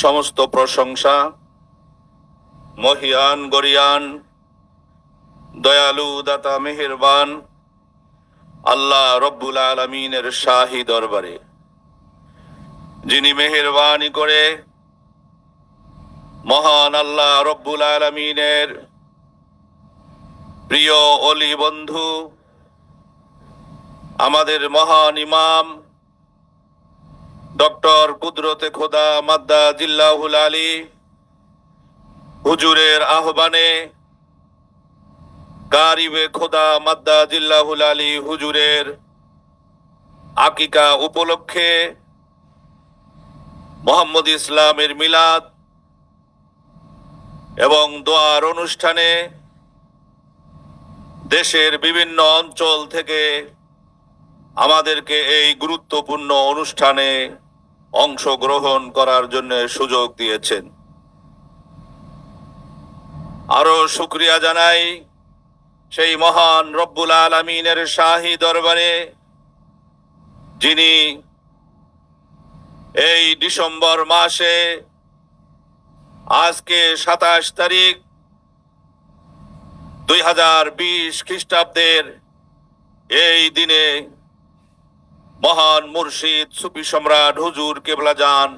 সমস্ত প্রশংসা। মহিয়ান, গরিয়ান, দয়ালু, দাতা, মেহেরবান, আল্লাহ রব্বুল আলমিনের শাহী দরবারে। যিনি মেহেরবানি করে মহান আল্লাহ রব্বুল আলমিনের প্রিয় অলি বন্ধু, আমাদের মহান ইমাম ডক্টর কুদরতে খোদা মাদ্দা জিল্লাহুল আলী হুজুরের আহ্বানে গারিবে খোদা মাদ্দা জিল্লাহুল আলী হুজুরের আকিকা উপলক্ষে মোহাম্মদ ইসলামের মিলাদ এবং দোয়ার অনুষ্ঠানে দেশের বিভিন্ন অঞ্চল থেকে আমাদেরকে এই গুরুত্বপূর্ণ অনুষ্ঠানে অংশগ্রহণ করার জন্য সুযোগ দিয়েছেন। আরও শুক্রিয়া জানাই সেই মহান রব্বুল আলমিনের শাহী দরবারে, যিনি এই ডিসেম্বর মাসে আজকে সাতাশ তারিখ দুই হাজার বিশ খ্রিস্টাব্দের এই দিনে মহান মুর্শিদ সুফি সম্রাট হুজুর কেবলা যান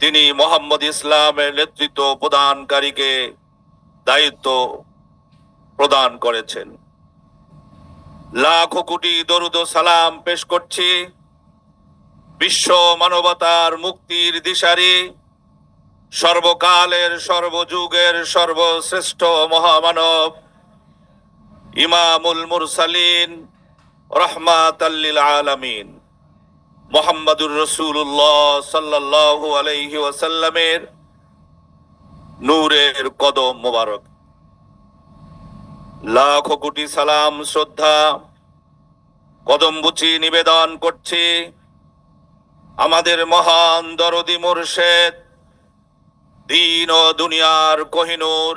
তিনি মোহাম্মদ ইসলামের নেতৃত্ব প্রদানকারীকে দায়িত্ব প্রদান করেছেন। লাখো কোটি দরুদ সালাম পেশ করছি। বিশ্ব মানবতার মুক্তির দিশারি। সর্বকালের, সর্বযুগের, সর্বশ্রেষ্ঠ মহামানব ইমামুল মুরসালিন রহমাত আল্লিল আলামিন। মোহাম্মদুর রসুল্লাহ সাল্লাল্লাহু আলাইহি ওয়াসাল্লামের নূরের কদম মোবারক। লাখ কোটি সালাম, শ্রদ্ধা, কদম বুচি নিবেদন করছি আমাদের মহান দরদি মুর্শেদ, দিন ও দুনিয়ার কোহিনুর,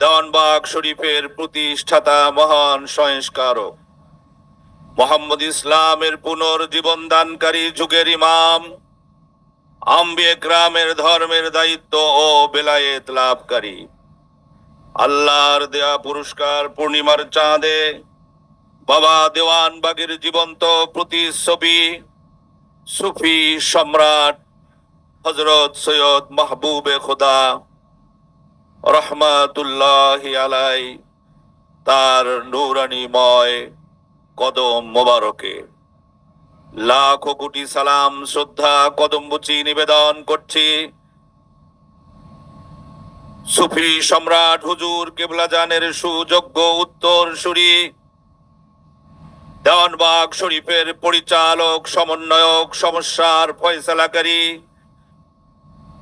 দেওয়ানবাগ শরীফের প্রতিষ্ঠাতা মহান সংস্কারক। মোহাম্মদ ইসলামের পুনর্জীবন দানকারী যুগের ইমাম, আম্বিয়ে ধর্মের দায়িত্ব ও বেলায়েত লাভকারী। আল্লাহর দেয়া পুরস্কার পূর্ণিমার চাঁদে বাবা দেওয়ানবাগের জীবন্ত প্রতিচ্ছবি, সুফি সম্রাট হজরত সৈয়দ মাহবুবে খোদা রহমাতুল্লাহ আলাই তার নূরানিময় কদম মোবারকে। লাখো কোটি সালাম, শ্রদ্ধা, কদম বুচি নিবেদন করছি। সুফি সম্রাট হুজুর কেবলা জানের সুযোগ্য উত্তর সুরি। দেওয়ানবাগ শরীফের পরিচালক, সমন্বয়ক, সমস্যার ফয়সালাকারী।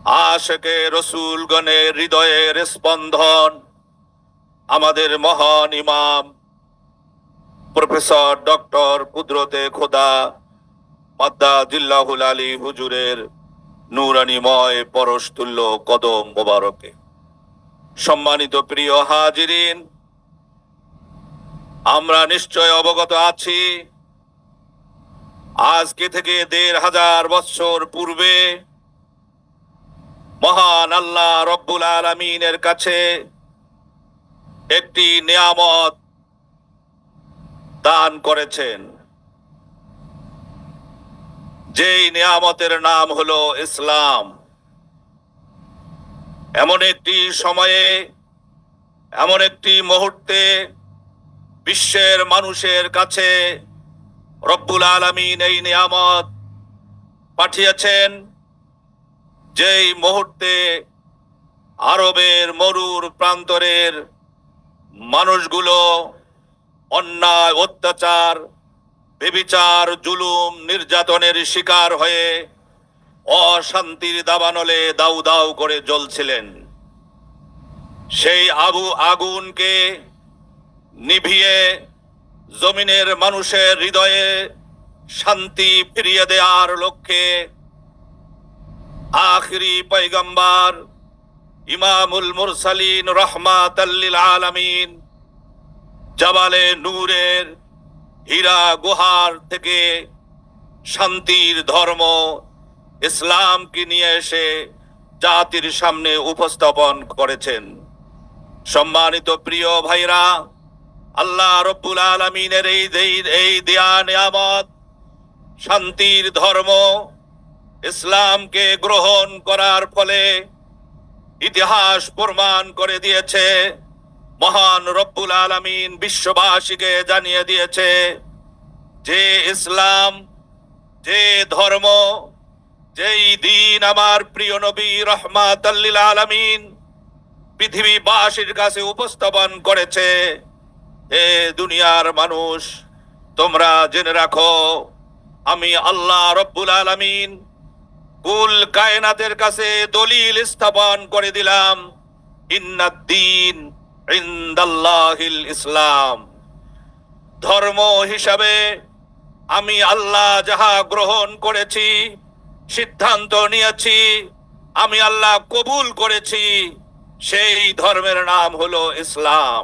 আশেকে রসুলগণের হৃদয়ের স্পন্দন। আমাদের মহান ইমাম প্রফেসর ডক্টর কুদরতে খোদা মাদ্দা জিল্লাহুল আলী হুজুরের নূরানিময় পরশতুল্য কদম মোবারকে। সম্মানিত প্রিয় হাজিরিন, আমরা নিশ্চয় অবগত আছি, আজকে থেকে দেড় হাজার বৎসর পূর্বে মহান আল্লাহ রব্বুল আলমিনের কাছে একটি নিয়ামত দান করেছেন। যেই নিয়ামতের নাম হলো ইসলাম। এমন একটি সময়ে, এমন একটি মুহূর্তে বিশ্বের মানুষের কাছে রব্বুল আলমিন এই নিয়ামত পাঠিয়েছেন, যেই মুহূর্তে আরবের মরুর প্রান্তরের মানুষগুলো অন্যায়, অত্যাচার, বেবিচার, জুলুম, নির্যাতনের শিকার হয়ে অশান্তির দাবানলে দাউ দাউ করে জ্বলছিলেন। সেই আবু আগুনকে নিভিয়ে জমিনের মানুষের হৃদয়ে শান্তি ফিরিয়ে দেওয়ার লক্ষ্যে আখরি পৈগম্বার ইমামুল মুরসালিন রহমাত আলামিন জাবালে নূরের হীরা গুহার থেকে শান্তির ধর্ম ইসলামকে নিয়ে এসে জাতির সামনে উপস্থাপন করেছেন। সম্মানিত প্রিয় ভাইরা, আল্লাহ রব্বুল আলমিনের এই এই দেয়া নিয়ামত, শান্তির ধর্ম ইসলামকে গ্রহণ করার ফলে ইতিহাস প্রমাণ করে দিয়েছে। মহান রব্বুল আলমিন বিশ্ববাসীকে জানিয়ে দিয়েছে, যে ইসলাম, যে ধর্ম, যেই দিন আমার প্রিয় নবী রহমাত আলমিন পৃথিবীবাসীর কাছে উপস্থাপন করেছে, এ দুনিয়ার মানুষ, তোমরা জেনে রাখো, আমি আল্লাহ রব্বুল আলমিন কুল কায়নাতের কাছে দলিল স্থাপন করে দিলাম ইন্নাদ্দিন ইন্দাল্লাহিল ইসলাম। ধর্ম হিসাবে আমি আল্লাহ যাহা গ্রহণ করেছি, সিদ্ধান্ত নিয়েছি, আমি আল্লাহ কবুল করেছি, সেই ধর্মের নাম হলো ইসলাম।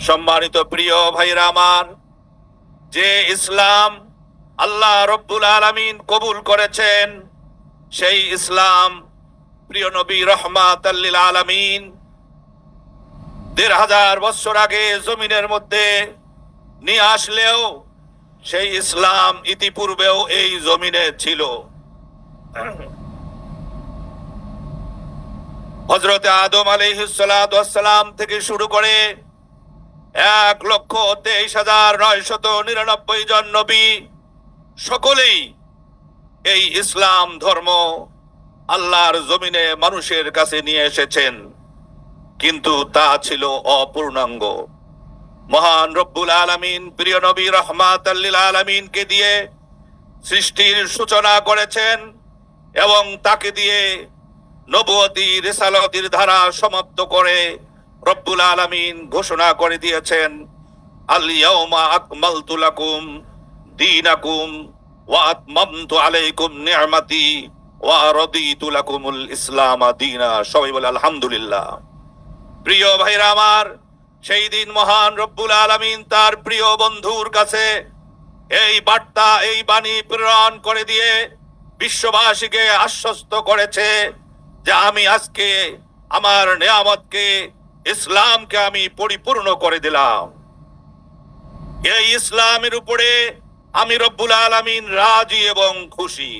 সম্মানিত প্রিয় ভাইরা আমার, যে ইসলাম আল্লাহ রব্বুল আলামিন কবুল করেছেন, সেই ইসলাম প্রিয় নবী রহমাত আলামিন দেড় হাজার বছর আগে জমিনের মধ্যে নিয়ে আসলেও সেই ইসলাম ইতিপূর্বেও এই জমিনে ছিল। হজরতে আদম আলিহালাম থেকে শুরু করে এক লক্ষ তেইশ হাজার নয় শত নিরানব্বই জন নবী সকলেই এই ইসলাম ধর্ম আল্লাহর জমিনে মানুষের কাছে নিয়ে এসেছেন। কিন্তু তা ছিল অপূর্ণাঙ্গ। মহান রব্বুল আলমিন, প্রিয় নবী রহমাত আলমিনকে দিয়ে সৃষ্টির সূচনা করেছেন এবং তাকে দিয়ে নবতী রেসালতির ধারা সমাপ্ত করে রব্বুল আলমিন ঘোষণা করে দিয়েছেন আলিয়াউমা আকমালতু লাকুম দীনাকুম ওয়া আতমামতু আলাইকুম নি'মাতি ওয়া রাদিতু লাকুমুল ইসলাম দীনা। সবাই বলে আলহামদুলিল্লাহ। প্রিয় ভাইরা আমার, সেই দিন মহান রব্বুল আলমিন তার প্রিয় বন্ধুর কাছে এই বার্তা, এই বাণী প্রেরণ করে দিয়ে বিশ্ববাসীকে আশ্বস্ত করেছে যে আমি আজকে আমার নেয়ামতকে, ইসলামকে আমি পরিপূর্ণ করে দিলাম। এই ইসলামের উপরে আমি রব্বুল আলমিন রাজি এবং খুশি।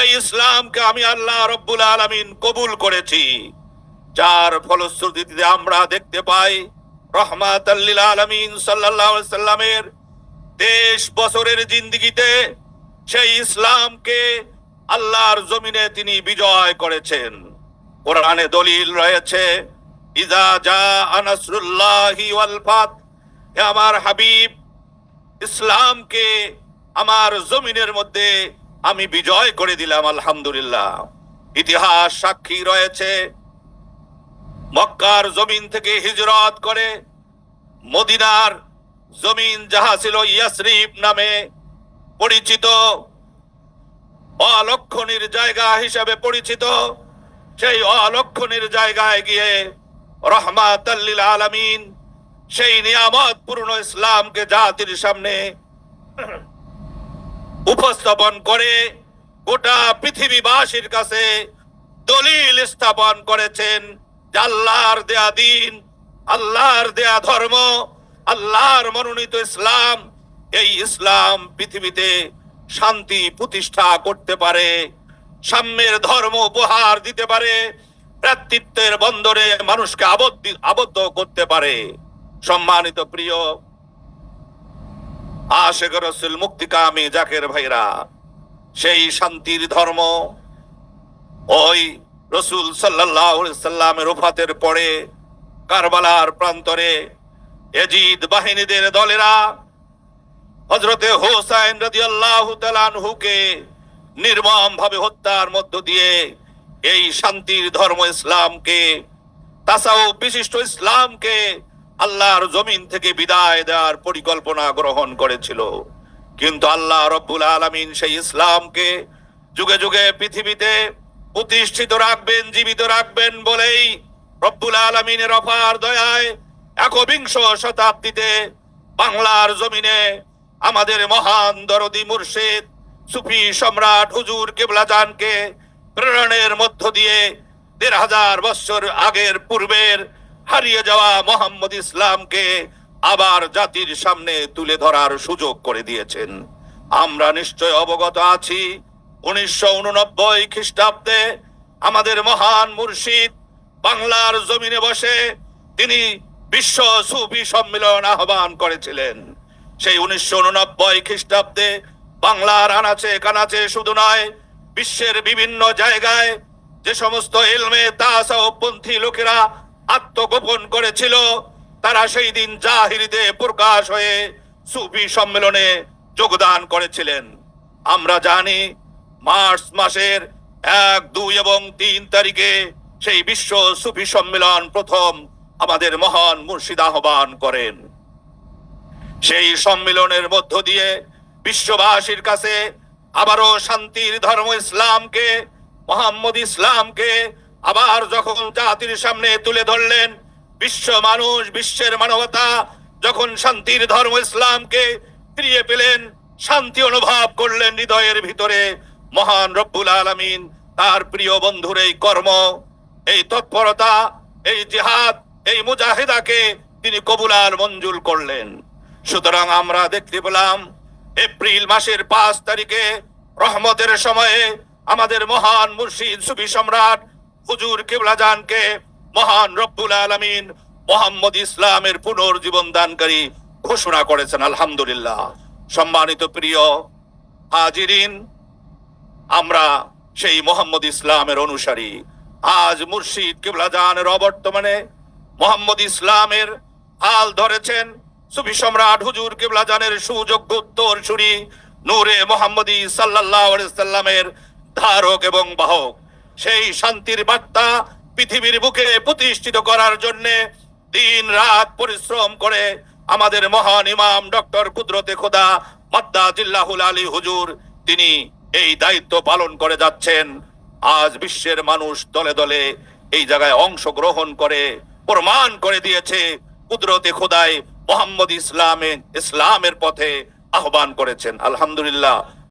এই ইসলামকে আমি আল্লাহ রব্বুল আলমিন কবুল করেছি। যার ফলশ্রুতিতে আমরা দেখতে পাই রহমাত আলমিন সাল্লামের তেইশ বছরের জিন্দিগিতে সেই ইসলামকে আল্লাহর জমিনে তিনি বিজয় করেছেন। কোরআনে দলিল রয়েছে ইজা জা আনাসরুল্লাহি ওয়াল হে আমার হাবিব, ইসলামকে আমার জমিনের মধ্যে আমি বিজয় করে দিলাম, আলহামদুলিল্লাহ। ইতিহাস সাক্ষী রয়েছে মক্কার জমিন থেকে হিজরত করে মদিনার জমিন যাহা ছিল ইয়াসরিফ নামে পরিচিত, অলক্ষণীর জায়গা হিসাবে পরিচিত, সেই অলক্ষণীর জায়গায় গিয়ে রহমাত আলামিন সেই নিয়ামত পূর্ণ ইসলামকে জাতির সামনে উপস্থাপন করে গোটা পৃথিবীবাসীর কাছে দলিল স্থাপন করেছেন। আল্লাহর দেয়া দিন, আল্লাহর দেয়া ধর্ম, আল্লাহর মনোনীত ইসলাম, এই ইসলাম পৃথিবীতে শান্তি প্রতিষ্ঠা করতে পারে, সাম্যের ধর্ম উপহার দিতে পারে, ভ্রাতৃত্বের বন্দরে মানুষকে আবদ্ধ আবদ্ধ করতে পারে। সম্মানিত প্রিয় আশেখ রসুল মুক্তিকামী জাকের ভাইরা, সেই শান্তির ধর্ম, ওই রসুল সাল্লামের ওফাতের পরে কারবালার প্রান্তরে এজিদ বাহিনীদের দলেরা হজরতে হোসাইন রাজি আল্লাহ তালানহুকে নির্মম ভাবে হত্যার মধ্য দিয়ে এই শান্তির ধর্ম ইসলামকে তাছাও বিশিষ্ট ইসলামকে আল্লাহর জমিন থেকে বিদায় দেওয়ার পরিকল্পনা গ্রহণ করেছিল। কিন্তু আল্লাহ রব্বুল আলমিন সেই ইসলামকে যুগে যুগে পৃথিবীতে প্রতিষ্ঠিত রাখবেন, জীবিত রাখবেন বলেই রব্বুল আলমিনের অপার দয়ায় একবিংশ শতাব্দীতে বাংলার জমিনে আমাদের মহান দরদি মুর্শিদ সুফি সম্রাট হুজুর কেবলাজানকে প্রেরণের মধ্য দিয়ে দেড় হাজার বছর আগের পূর্বের হারিয়ে যাওয়া মোহাম্মদ ইসলামকে আবার জাতির সামনে তুলে ধরার সুযোগ করে দিয়েছেন। আমরা নিশ্চয় অবগত আছি উনিশশো উননব্বই খ্রিস্টাব্দে আমাদের মহান মুর্শিদ বাংলার জমিনে বসে তিনি বিশ্ব সুফি সম্মেলন আহ্বান করেছিলেন। সেই উনিশশো উননব্বই খ্রিস্টাব্দে বাংলার আনাচে কানাচে শুধু নয়, বিশ্বের বিভিন্ন জায়গায় যে সমস্ত এলমে তাসাউপন্থী লোকেরা আত্মগোপন করেছিল, তারা সেই দিন জাহিরিতে প্রকাশ হয়ে সুফি সম্মেলনে যোগদান করেছিলেন। আমরা জানি মার্চ মাসের এক, দুই এবং তিন তারিখে সেই বিশ্ব সুফি সম্মেলন প্রথম আমাদের মহান মুর্শিদ আহ্বান করেন। সেই সম্মেলনের মধ্য দিয়ে বিশ্ববাসীর কাছে আবারও শান্তির ধর্ম ইসলামকে, মোহাম্মদ ইসলামকে আবার যখন জাতির সামনে তুলে ধরলেন, বিশ্ব মানুষ, বিশ্বের মানবতা যখন শান্তির ধর্ম ইসলামকে ফিরিয়ে পেলেন, শান্তি অনুভব করলেন হৃদয়ের ভিতরে মহান রব্বুল আলামিন, তার প্রিয় বন্ধুর এই কর্ম, এই তৎপরতা, এই জিহাদ, এই মুজাহিদাকে তিনি কবুলার মঞ্জুর করলেন। সুতরাং আমরা দেখতে পেলাম, এপ্রিল মাসের পাঁচ তারিখে রহমতের সময়ে আমাদের মহান মুর্শিদ সুফি সম্রাট হুজুর কিবলাজানকে মহান রব্বুল আলমিন মোহাম্মদ ইসলামের পুনর্জীবন দানকারী ঘোষণা করেছেন, আলহামদুলিল্লাহ। সম্মানিত প্রিয় হাজিরিন আমরা সেই মোহাম্মদ ইসলামের অনুসারী। আজ মুর্শিদ কিবলাজানের অবর্তমানে মোহাম্মদ ইসলামের হাল ধরেছেন সুফি সম্রাট হুজুর কিবলাজানের সুযোগ্য উত্তর সুরি নূরে মোহাম্মদী আলাইহি ধারক এবং বাহক। সেই শান্তির বার্তা পৃথিবীর বুকে প্রতিষ্ঠিত করার জন্য দিন রাত পরিশ্রম করে আমাদের মহান ইমাম ডক্টর কুদরতে খোদা মাদ্দা জিল্লাহুল আলী হুজুর, তিনি এই দায়িত্ব পালন করে যাচ্ছেন। আজ বিশ্বের মানুষ দলে দলে এই জায়গায় অংশগ্রহণ করে, প্রমাণ করে দিয়েছে, কুদরতে খোদায় মোহাম্মদ ইসলামে, ইসলামের পথে আহ্বান করেছেন। আলহামদুলিল্লাহ